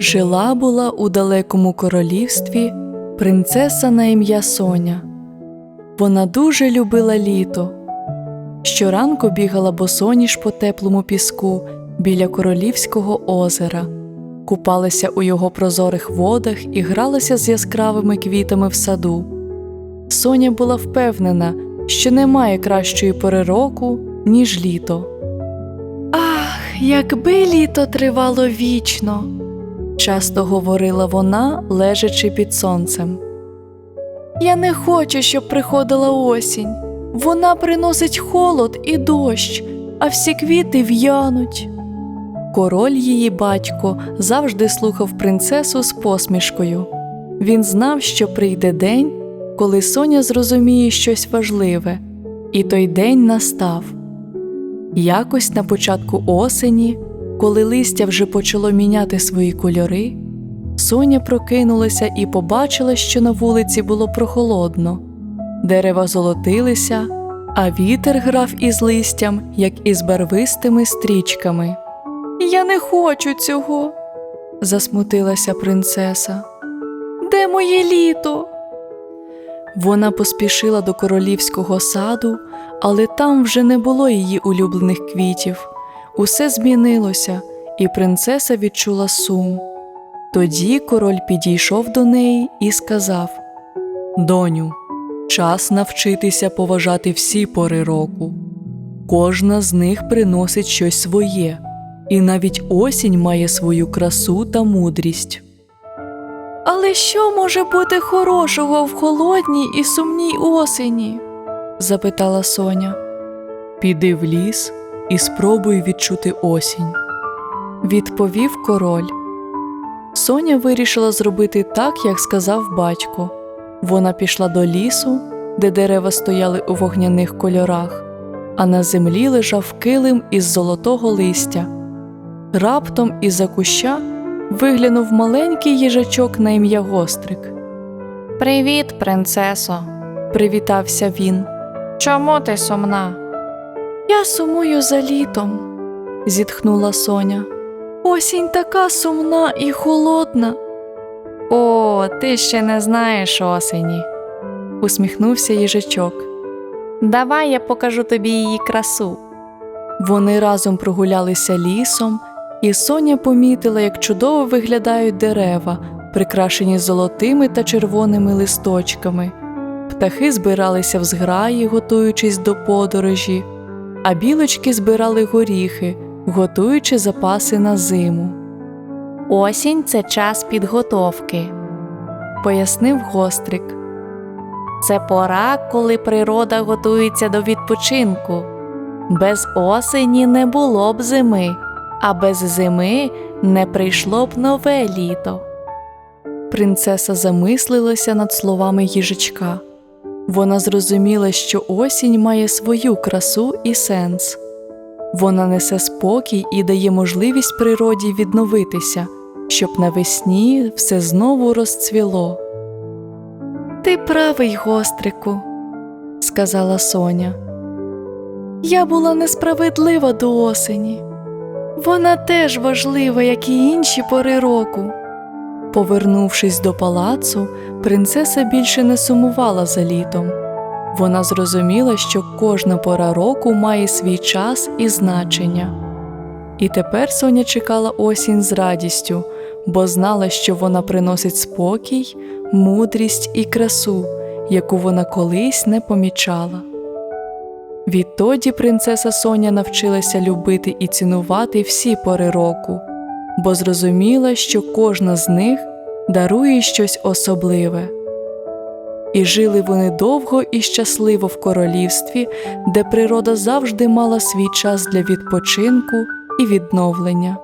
Жила була у далекому королівстві принцеса на ім'я Соня. Вона дуже любила літо. Щоранку бігала босоніж по теплому піску біля королівського озера, купалася у його прозорих водах і гралася з яскравими квітами в саду. Соня була впевнена, що немає кращої пори року, ніж літо. Ах, якби літо тривало вічно, часто говорила вона, лежачи під сонцем. Я не хочу, щоб приходила осінь. Вона приносить холод і дощ, а всі квіти в'януть. Король її батько завжди слухав принцесу з посмішкою. Він знав, що прийде день, коли Соня зрозуміє щось важливе, і той день настав. Якось на початку осені, коли листя вже почало міняти свої кольори, Соня прокинулася і побачила, що на вулиці було прохолодно. Дерева золотилися, а вітер грав із листям, як із барвистими стрічками. Я не хочу цього, засмутилася принцеса. Де моє літо? Вона поспішила до королівського саду, але там вже не було її улюблених квітів. Усе змінилося, і принцеса відчула сум. Тоді король підійшов до неї і сказав: Доню, час навчитися поважати всі пори року. Кожна з них приносить щось своє, і навіть осінь має свою красу та мудрість. Але що може бути хорошого в холодній і сумній осені? запитала Соня. Піди в ліс і спробуй відчути осінь, відповів король. Соня вирішила зробити так, як сказав батько. Вона пішла до лісу, де дерева стояли у вогняних кольорах, а на землі лежав килим із золотого листя. Раптом із за куща виглянув маленький їжачок на ім'я Гострик. Привіт, принцесо. Привітався він. Чому ти сумна? Я сумую за літом, зітхнула Соня. Осінь така сумна і холодна, О, ти ще не знаєш осені. усміхнувся їжачок. Давай я покажу тобі її красу. Вони разом прогулялися лісом, і Соня помітила, як чудово виглядають дерева, прикрашені золотими та червоними листочками. Птахи збиралися в зграї, готуючись до подорожі, а білочки збирали горіхи, готуючи запаси на зиму, Осінь це час підготовки. пояснив гострик. Це пора, коли природа готується до відпочинку. Без осені не було б зими, а без зими не прийшло б нове літо. Принцеса замислилася над словами їжачка. Вона зрозуміла, що осінь має свою красу і сенс. Вона несе спокій і дає можливість природі відновитися, щоб навесні все знову розцвіло. Ти правий, гострику, сказала Соня. Я була несправедлива до осені. Вона теж важлива, як і інші пори року. Повернувшись до палацу, принцеса більше не сумувала за літом. Вона зрозуміла, що кожна пора року має свій час і значення. І тепер Соня чекала осінь з радістю, бо знала, що вона приносить спокій, мудрість і красу, яку вона колись не помічала. Відтоді принцеса Соня навчилася любити і цінувати всі пори року, бо зрозуміла, що кожна з них дарує щось особливе. І жили вони довго і щасливо в королівстві, де природа завжди мала свій час для відпочинку і відновлення.